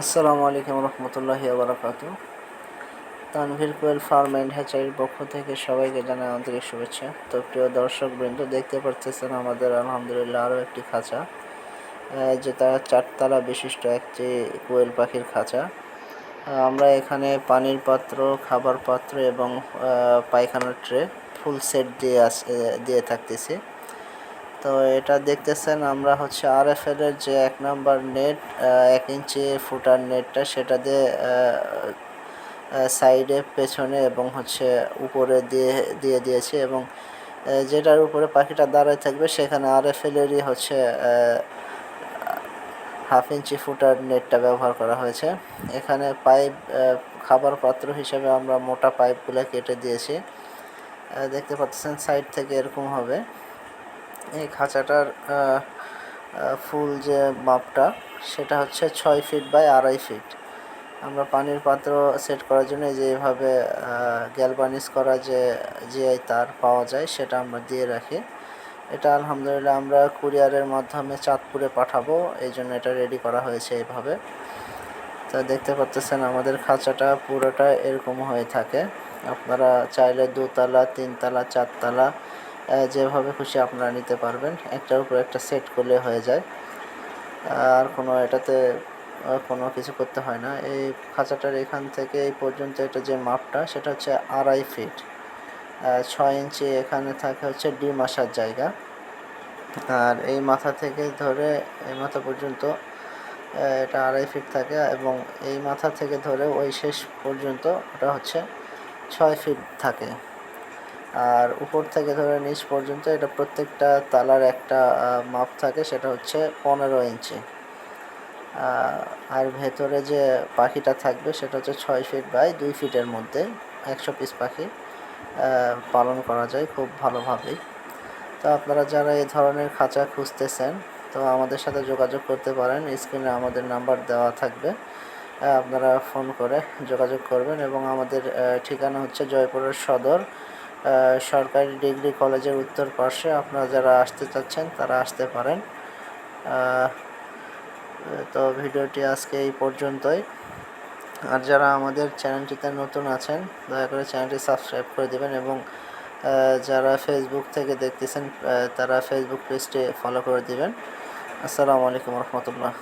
আসসালামু আলাইকুম রহমতুল্লাহি বারাকাত তানভীর কোয়েল ফার্ম অ্যান্ড হ্যাচারির পক্ষ থেকে সবাইকে জানাই আন্তরিক শুভেচ্ছা। তো প্রিয় দর্শক বৃন্দ দেখতে পারতেছেন আমাদের আলহামদুলিল্লাহ আরও একটি খাঁচা আহ, যেটা চারতলা বিশিষ্ট একটি কোয়েল পাখির খাঁচা। আমরা এখানে পানির পাত্র খাবার পাত্র এবং পায়খানার ট্রে ফুল সেট দিয়ে আস দিয়ে থাকতেছি। তো এটা দেখতেছেন, আমরা হচ্ছে আর এফ এর যে এক নাম্বার নেট এক ইঞ্চি ফুটার নেটটা সেটা দিয়ে সাইডে পেছনে এবং হচ্ছে উপরে দিয়ে দিয়ে দিয়েছি এবং যেটার উপরে পাখিটা দাঁড়ায় থাকবে সেখানে আর এফ এলেরই হচ্ছে হাফ ইঞ্চি ফুটার নেটটা ব্যবহার করা হয়েছে। এখানে পাইপ খাবার পাত্র হিসেবে আমরা মোটা পাইপগুলো কেটে দিয়েছি। দেখতে পাচ্ছেন সাইড থেকে এরকম হবে। এই খাঁচাটার ফুল যে মাপটা, সেটা হচ্ছে ছয় ফিট বাই আড়াই ফিট আমরা পানির পাত্র সেট করার জন্য যে এভাবে গ্যালবানিস করা যে জিআই তার পাওয়া যায়, সেটা আমরা দিয়ে রাখি। এটা আলহামদুলিল্লাহ আমরা কুরিয়ারের মাধ্যমে চাঁদপুরে পাঠাবো, এই জন্য এটা রেডি করা হয়েছে এইভাবে। তো দেখতে পাচ্ছেন আমাদের খাঁচাটা পুরোটা এরকম হয়ে থাকে। আপনারা চাইলে দোতলা, তিনতলা, চারতলা যেভাবে খুশি আপনারা নিতে পারবেন। একটার উপর একটা সেট করলে হয়ে যায়। আর কোনো এটাতে কোনো কিছু করতে হয় না। এই খাঁচাটার এখান থেকে এই পর্যন্ত এটা যে মাপটা, সেটা হচ্ছে আড়াই ফিট ছয় ইঞ্চি এখানে থাকে হচ্ছে ডিম আসার জায়গা। আর এই মাথা থেকে ধরে এই মাথা পর্যন্ত এটা আড়াই ফিট থাকে এবং এই মাথা থেকে ধরে ওই শেষ পর্যন্ত ওটা হচ্ছে ছয় ফিট থাকে। আর উপর থেকে ধরে নিচ পর্যন্ত এটা প্রত্যেকটা তালার একটা মাপ থাকে, সেটা হচ্ছে পনেরো ইঞ্চি। আর ভেতরে যে পাখিটা থাকবে, সেটা হচ্ছে ছয় ফিট বাই দুই ফিটের মধ্যে, একশো পিস পাখি পালন করা যায় খুব ভালোভাবেই তো আপনারা যারা এই ধরনের খাঁচা খুঁজতেছেন, তো আমাদের সাথে যোগাযোগ করতে পারেন, স্ক্রিনে আমাদের নাম্বার দেওয়া থাকবে। আপনারা ফোন করে যোগাযোগ করবেন এবং আমাদের ঠিকানা হচ্ছে জয়পুরের সদর সরকারি ডিগ্রি কলেজের উত্তর পার্শ্বে আপনারা যারা আসতে চাচ্ছেন, তারা আসতে পারেন। তো ভিডিওটি আজকে এই পর্যন্তই। আর যারা আমাদের চ্যানেলটিতে নতুন আছেন, দয়া করে চ্যানেলটি সাবস্ক্রাইব করে দেবেন এবং যারা ফেসবুক থেকে দেখতেছেন তারা ফেসবুক পেজটি ফলো করে দিবেন। আসসালামু আলাইকুম রহমতুল্লাহ।